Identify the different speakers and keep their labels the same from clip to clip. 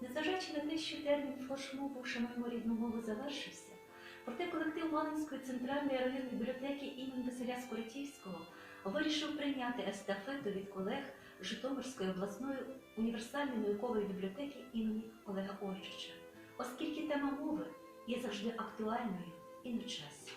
Speaker 1: Незважаючи на те, що термін флешмобу «Шануємо рідну мову» завершився, проте колектив Малинської центральної районної бібліотеки імені Василя Скоротівського вирішив прийняти естафету від колег Житомирської обласної універсальної наукової бібліотеки імені Олега Ольчича, оскільки тема мови є завжди актуальною і на часі.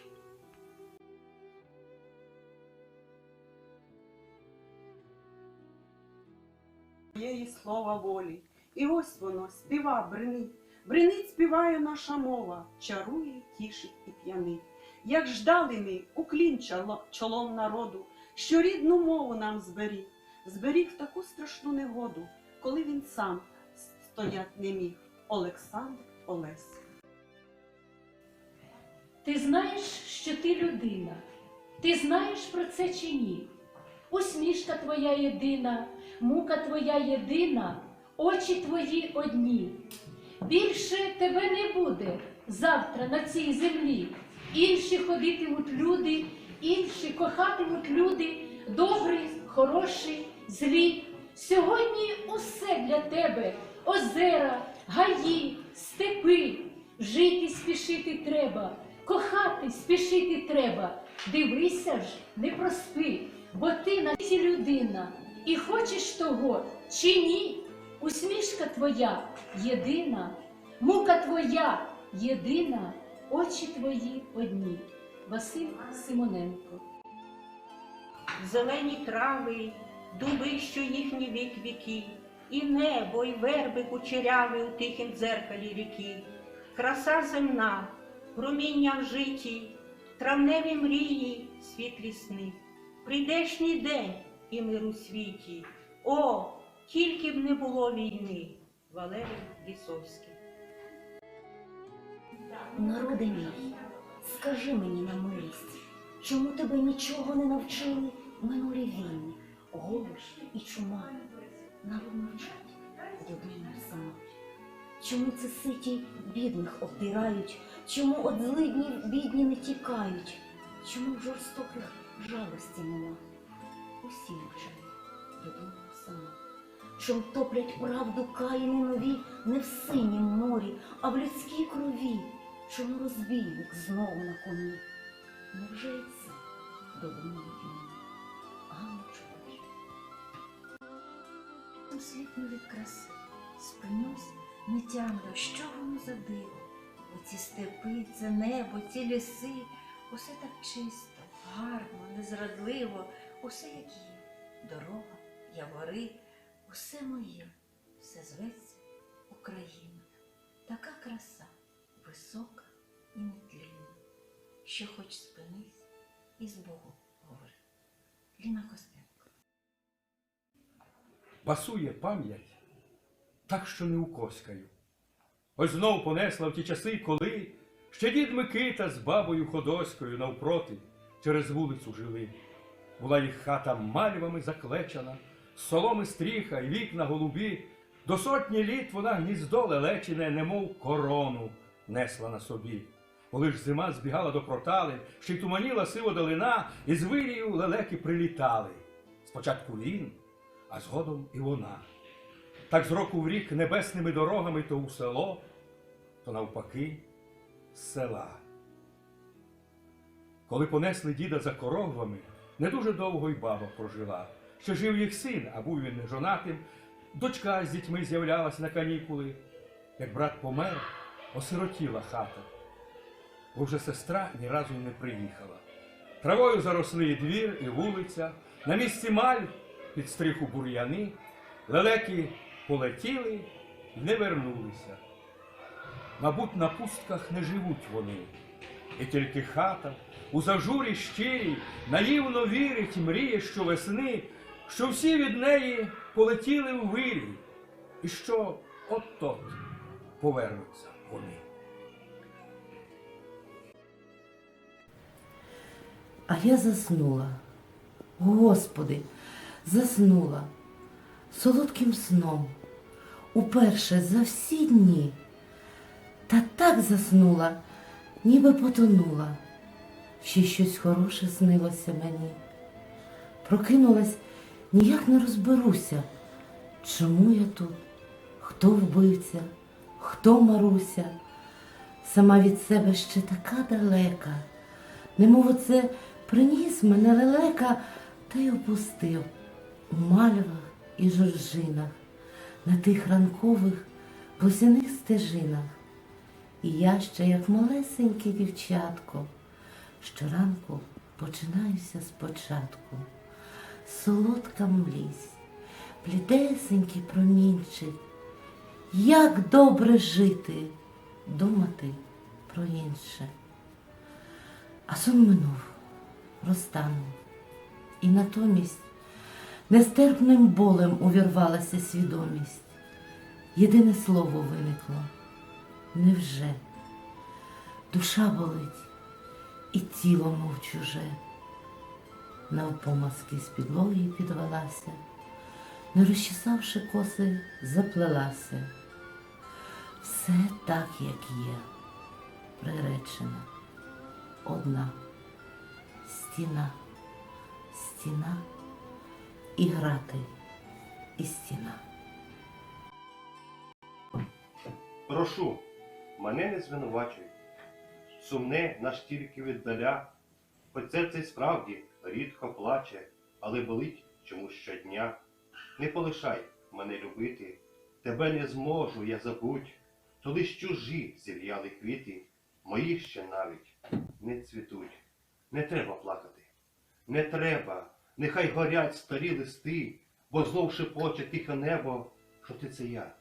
Speaker 2: Є і слова волі. І ось воно, співа, бринить. Бринить співає наша мова, чарує, тішить і п'янить. Як ждали ми, уклін чоло- чолом народу, що рідну мову нам зберіг, зберіг таку страшну негоду, коли він сам стоять не міг. Олександр Олесь.
Speaker 3: Ти знаєш, що ти людина. Ти знаєш про це чи ні? Усмішка твоя єдина, мука твоя єдина, очі твої одні. Більше тебе не буде завтра на цій землі. Інші ходитимуть люди, інші кохатимуть люди, добрі, хороші, злі. Сьогодні усе для тебе озера, гаї, степи. Жити спішити треба, кохати спішити треба. Дивися ж, не проспи, бо ти на людина, і хочеш того чи ні? Усмішка твоя єдина, мука твоя єдина, очі твої одні. Василь Симоненко.
Speaker 4: зелені трави, дуби, що їхні вік віки, і небо, і верби кучеряви у тихім дзеркалі ріки, краса земна, проміння в житті, травневі мрії, світлі сни, прийдешній день і мир у світі. О, тільки б не було війни. Валерій Лісовський.
Speaker 5: Народи мій, скажи мені на милість, чому тебе нічого не навчили минулі війни, голод і чума? Народ мовчать, додому самоть. Чому це ситі бідних обдирають, чому от злиднів бідні не тікають, чому в жорстоких жалості нема? Усі додому самоть. Чом топлять правду каїни не в синім морі, а в людській крові. Чому розбійник знов на коні? Невже і це додумали мені? Ганна чоловіче. Сліпну від краси, спинюсь, не тямлю, що воно за диво. Оці степи, це небо, ці ліси, усе так чисто, гарно, незрадливо, усе як є. Дорога, явори, усе моє, все зветься Україна. Така краса висока і нетлінна, що хоч спинись і з Богом говори. Ліна Костенко.
Speaker 6: Пасує пам'ять, так що не укоскаю. Ось знов понесла в ті часи, коли ще дід Микита з бабою Ходоською навпроти через вулицю жили. Була їх хата мальвами заклечена, соломи стріха й вікна голубі. До сотні літ вона гніздо лелечене, немов корону несла на собі. Коли ж зима збігала до протали, ще й туманіла сиво долина, і з вирію лелеки прилітали. Спочатку він, а згодом і вона. Так з року в рік небесними дорогами то у село, то навпаки з села. Коли понесли діда за корогвами, не дуже довго й баба прожила. Ще жив їх син, а був він жонатим, дочка з дітьми з'являлась на канікули. Як брат помер, осиротіла хата, бо вже сестра ні разу не приїхала. Травою заросли і двір, і вулиця, на місці маль під стриху бур'яни, лелеки полетіли і не вернулися. Мабуть, на пустках не живуть вони, і тільки хата у зажурі щирій наївно вірить мріє щовесни, що всі від неї полетіли у вирій, і що от-от повернуться вони.
Speaker 7: А я заснула. Господи, заснула солодким сном. Уперше за всі дні. Та так заснула, ніби потонула. Ще щось хороше снилося мені. Прокинулась, ніяк не розберуся, чому я тут, хто вбивця, хто Маруся, сама від себе ще така далека, немов оце приніс мене лелека та й опустив у мальвах і жоржинах на тих ранкових босяних стежинах. І я ще, як малесеньке дівчатко, щоранку починаюся спочатку. Солодка млість, блідесенький промінчик. Як добре жити, думати про інше. А сон минув, розтанув, і натомість нестерпним болем увірвалася свідомість. Єдине слово виникло невже? Душа болить, і тіло мов чуже. Навпомазки з підлоги підвелася, не розчесавши коси, заплелася. Все так, як є, приречена. Одна стіна, стіна і грати, і стіна.
Speaker 8: Прошу, мене не звинувачуй. Сумне наш тільки віддаля, хоч серце й справді рідко плаче, але болить чомусь щодня. Не полишай мене любити, тебе не зможу я забудь, то лиш чужі зів'яли квіти, мої ще навіть не цвітуть. Не треба плакати, не треба, нехай горять старі листи, бо знов шепоче тихе небо, що ти це я,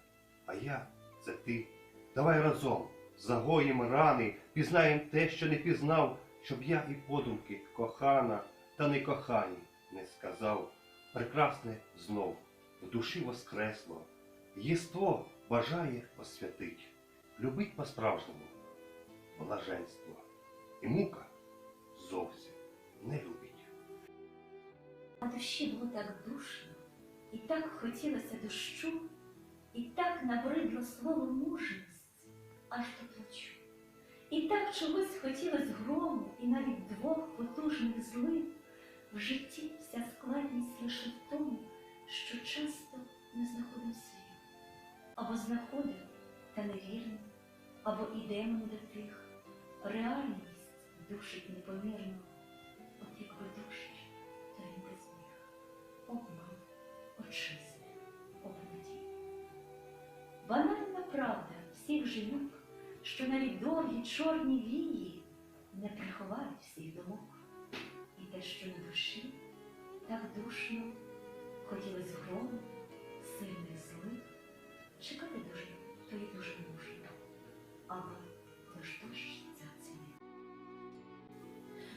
Speaker 8: а я це ти. Давай разом загоїмо рани, пізнаєм те, що не пізнав, щоб я і подумки кохана та не кохані не сказав. Прекрасне знов в душі воскресло, єство бажає освятить, любить по-справжньому блаженство, і мука зовсім не любить.
Speaker 1: На душі було так душно, і так хотілося дощу, і так набридло слово мужність, аж до плачу. І так чогось хотілось грому і навіть двох потужних злив. В житті вся складність лише в тому, що часто не знаходив слів. Або знаходив, та невірно, або ідемо до тих. Реальність душить непомірно, от якби душить, то він би зміг. Обман, очисти, обнадій. Банальна правда всіх жінок, що навіть довгі чорні вії душно, хотілось грому, сильних злих, чекати дуже, то й дуже мужно, але то ж ця ціни.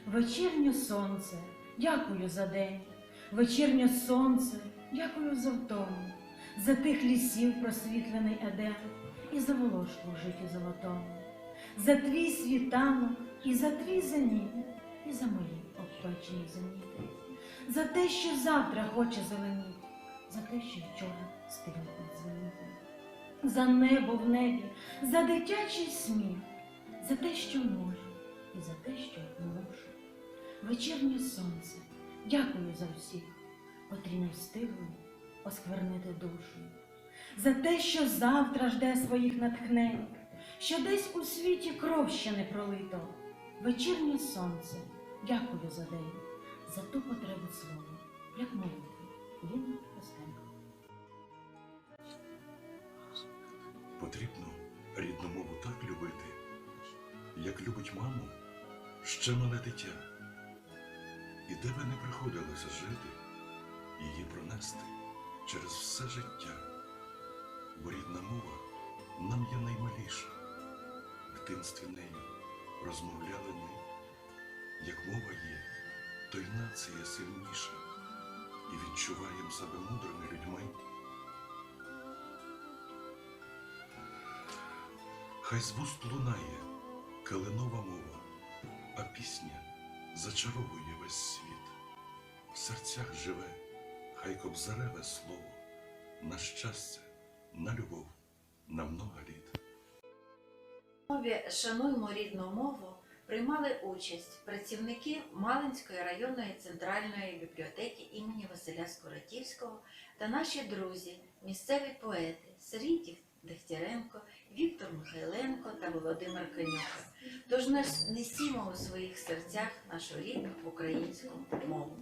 Speaker 9: Вечірнє сонце, дякую за день. Вечірнє сонце, дякую за втому, за тих лісів просвітлений едем і за волошку в житті золотому, за твій світанок і за твій зеніт, і за мої обпечені зеніти, за те, що завтра хоче зеленіти, за те, що вчора стигне подзвонити, за небо в небі, за дитячий сміх, за те, що можу, і за те, що можу. Вечірнє сонце, дякую за всіх, котрі не встигли осквернити душу, за те, що завтра жде своїх натхнень, що десь у світі кров ще не пролито. Вечірнє сонце, дякую за день, за ту потребу слова, як молитви, Ліна Костенко.
Speaker 10: Потрібно рідну мову так любити, як любить маму ще мале дитя. І де би не приходилося жити, її пронести через все життя. Бо рідна мова нам є наймиліша. В дитинстві нею розмовляли ми. Як мова є, то й нація сильніша, і відчуваєм себе мудрими людьми. Хай з вуст лунає калинова мова, а пісня зачаровує весь світ. В серцях живе, хай кобзареве слово, на щастя, на любов, на много літ.
Speaker 11: Шануймо рідну мову приймали участь працівники Малинської районної центральної бібліотеки імені Василя. Скоротівського та наші друзі, місцеві поети Сергій Дегтяренко, Віктор Михайленко та Володимир Канюка. Тож нес- несімо у своїх серцях нашу рідну українську мову.